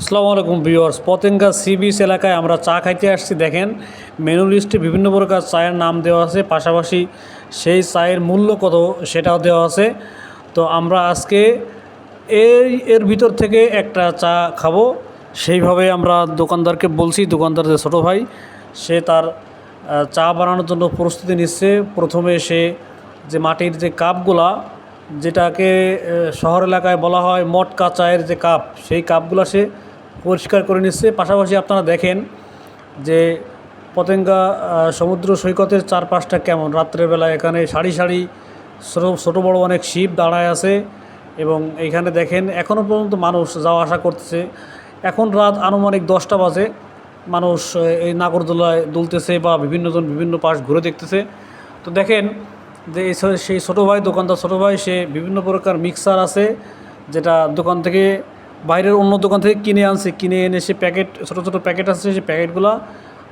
আসসালামু আলাইকুম viewers. Patenga sea beach এলাকায় আমরা চা খাইতে আসছি, দেখেন। মেনু লিস্টে বিভিন্ন প্রকার চায়ের নাম দেওয়া আছে, পাশাপাশি সেই চায়ের মূল্য কত সেটাও দেওয়া আছে। তো আমরা আজকে এই এর ভিতর থেকে একটা চা খাব। সেইভাবে আমরা দোকানদারকে বলছি, দোকানদার যে ছোটো ভাই, সে তার চা বানানোর জন্য প্রস্তুতি নিচ্ছে। প্রথমে সে যে মাটির যে কাপগুলা, যেটাকে শহর এলাকায় বলা হয় মটকা চায়ের যে কাপ, সেই কাপগুলো সে পরিষ্কার করে নিচ্ছে। পাশাপাশি আপনারা দেখেন যে পতেঙ্গা সমুদ্র সৈকতের চারপাশটা কেমন? রাত্রের বেলা এখানে সারি সারি ছোটো ছোটো বড় অনেক শিপ দাঁড়ায় আছে এবং এইখানে দেখেন এখনও পর্যন্ত মানুষ যাওয়া আসা করতেছে। এখন রাত আনুমানিক দশটা বাজে। মানুষ এই নাগরদোলায় দুলতেছে বা বিভিন্নজন বিভিন্ন পাশ ঘুরে দেখতেছে। তো দেখেন যে সেই ছোটো ভাই, দোকানদার ছোটো ভাই, সে বিভিন্ন প্রকার মিক্সার আছে যেটা দোকান থেকে বাইরের অন্য দোকান থেকে কিনে আনছে, কিনে এনে সে প্যাকেট, ছোটো ছোটো প্যাকেট আছে সেই প্যাকেটগুলো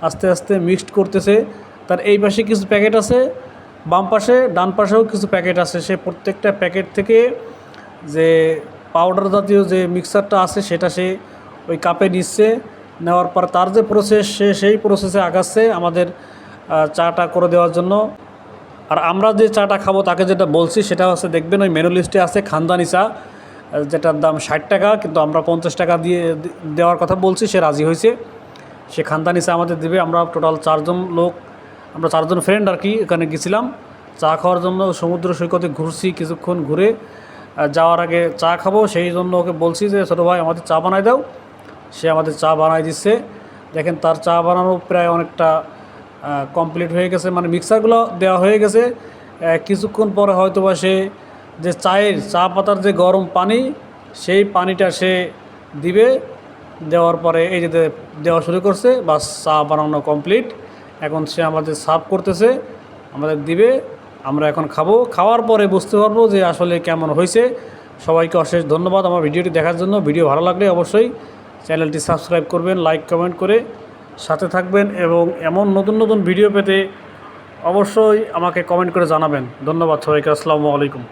আস্তে আস্তে মিক্সড করতেছে। তার এই পাশে কিছু প্যাকেট আছে, বাম পাশে, ডান পাশেও কিছু প্যাকেট আছে। সে প্রত্যেকটা প্যাকেট থেকে যে পাউডার জাতীয় যে মিক্সারটা আছে, সেটা সে ওই কাপে নিচ্ছে। নেওয়ার পর তার যে প্রসেস সে সেই প্রসেসে আগাচ্ছে আমাদের চাটা করে দেওয়ার জন্য। আর আমরা যে চাটা খাব, তাকে যেটা বলছি, সেটা হচ্ছে, দেখবেন ওই মেনু লিস্টে আছে খানদানি চা। যেটার দাম ষাট টাকা, কিন্তু আমরা পঞ্চাশ টাকা দিয়ে দেওয়ার কথা বলছি, সে রাজি হয়েছে। সে খানদানি চা আমাদের দেবে, আমরা টোটাল চারজন লোক, আমরা চারজন ফ্রেন্ড আর কি এখানে গেছিলাম। চা খাওয়ার জন্য সমুদ্র সৈকতে ঘুরছি কিছুক্ষণ ঘুরে। যাওয়ার আগে চা খাব, সেই জন্য ওকে বলছি যে, ছোটো ভাই, আমাদের চা বানাই দাও। সে আমাদের চা বানাই দিচ্ছে। দেখেন, তার চা বানানো প্রায় অনেকটা কমপ্লিট হয়ে গেছে। মানে মিক্সারগুলো দেওয়া হয়ে গেছে। কিছুক্ষণ পরে হয়তো বা সে যে চায়ের, চা পাতার যে গরম পানি, সেই পানিটা সে দিবে। দেওয়ার পরে এই যে দেওয়া শুরু করছে বা চা বানানো কমপ্লিট। এখন সে আমাদের সার্ভ করতেছে, আমাদের দিবে, আমরা এখন খাব। খাওয়ার পরে বুঝতে পারব যে আসলে কেমন হয়েছে। সবাইকে অশেষ ধন্যবাদ আমার ভিডিওটি দেখার জন্য। ভিডিও ভালো লাগলে অবশ্যই চ্যানেলটি সাবস্ক্রাইব করবেন, লাইক, কমেন্ট করে সাথে থাকবেন এবং এমন নতুন নতুন ভিডিও পেতে অবশ্যই আমাকে কমেন্ট করে জানাবেন। ধন্যবাদ সবাইকে, আসসালামু আলাইকুম।